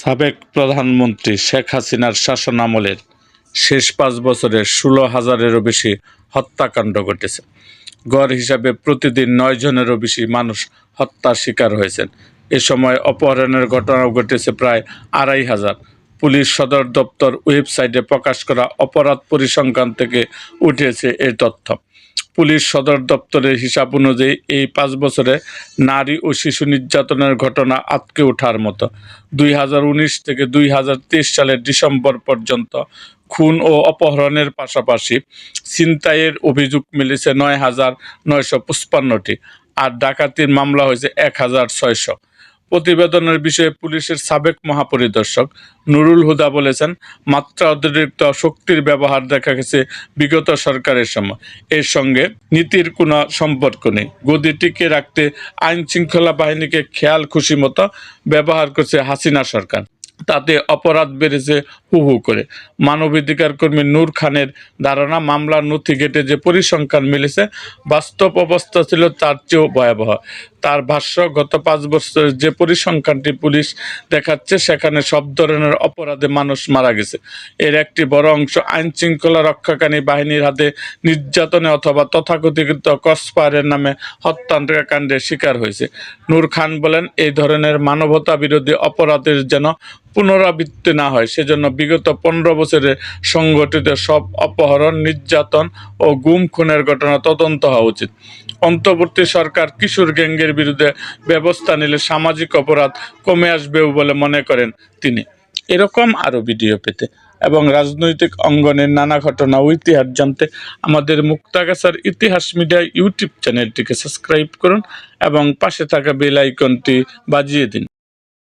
সাবেক প্রধানমন্ত্রী শেখ হাসিনার শাসনামলের শেষ পাঁচ বছরে ষোলো হাজারেরও বেশি হত্যাকাণ্ড ঘটেছে। গড় হিসাবে প্রতিদিন নয় জনেরও বেশি মানুষ হত্যার শিকার হয়েছেন। এ সময় অপহরণের ঘটনাও ঘটেছে প্রায় আড়াই হাজার। পুলিশ সদর দপ্তর ওয়েবসাইটে প্রকাশ করা অপরাধ পরিসংখ্যান থেকে উঠেছে এই তথ্য। পুলিশ সদর দপ্তরের হিসাব অনুযায়ী এই পাঁচ বছরে নারী ও শিশু নির্যাতনের ঘটনা আটকে ওঠার মতো। দুই হাজার উনিশ থেকে দুই হাজার তেইশ সালের ডিসেম্বর পর্যন্ত খুন ও অপহরণের পাশাপাশি ছিনতাইয়ের অভিযোগ মিলেছে নয় হাজার নয়শো পঁচপান্নটি, আর ডাকাতির মামলা হয়েছে এক হাজার ছয়শো। প্রতিবেদনের বিষয়ে পুলিশের সাবেক মহাপরিদর্শক নুরুল হুদা বলেছেন, মাত্রা অতিরিক্ত শক্তির ব্যবহার দেখা গেছে বিগত সরকারের সময়। এর সঙ্গে নীতির কোনো সম্পর্ক নেই। গদি টিকে রাখতে আইন শৃঙ্খলা বাহিনীকে খেয়াল খুশি মতো ব্যবহার করছে হাসিনা সরকার। তাতে অপরাধ বেড়েছে হু হু করে। মানবাধিকার কর্মী নূর খানের ধারণা মামলার নথি ঘেটে যে পরিসংখ্যান মিলেছে, বাস্তব অবস্থা ছিল তার চেয়েও ভয়াবহ। তার ভাষ্য, গত পাঁচ বছরের যে পরিসংখ্যানটি পুলিশ দেখাচ্ছে, সেখানে সব ধরনের অপরাধে মানুষ মারা গেছে। এর একটি বড় অংশ আইন শৃঙ্খলা রক্ষাকারী বাহিনীর হাতে নির্যাতনে অথবা তথাকথিত কসপারের নামে হত্যাকাণ্ডের শিকার হয়েছে। নূর খান বলেন, এই ধরনের মানবতা বিরোধী অপরাধের যেন পুনরাবৃত্তি না হয়। সেজন্য বিগত পনেরো বছরে সংঘটিত সব অপহরণ, নির্যাতন ও গুম খুনের ঘটনা তদন্ত হওয়া উচিত। অন্তর্বর্তী সরকার কিশোর গ্যাংয়ের বিরুদ্ধে ব্যবস্থা নিলে সামাজিক অপরাধ কমে আসবেও বলে মনে করেন তিনি। এরকম আরও ভিডিও পেতে এবং রাজনৈতিক অঙ্গনের নানা ঘটনা ও ইতিহাস জানতে আমাদের মুক্তাগাছার ইতিহাস মিডিয়া ইউটিউব চ্যানেলটিকে সাবস্ক্রাইব করুন এবং পাশে থাকা বেল আইকনটি বাজিয়ে দিন।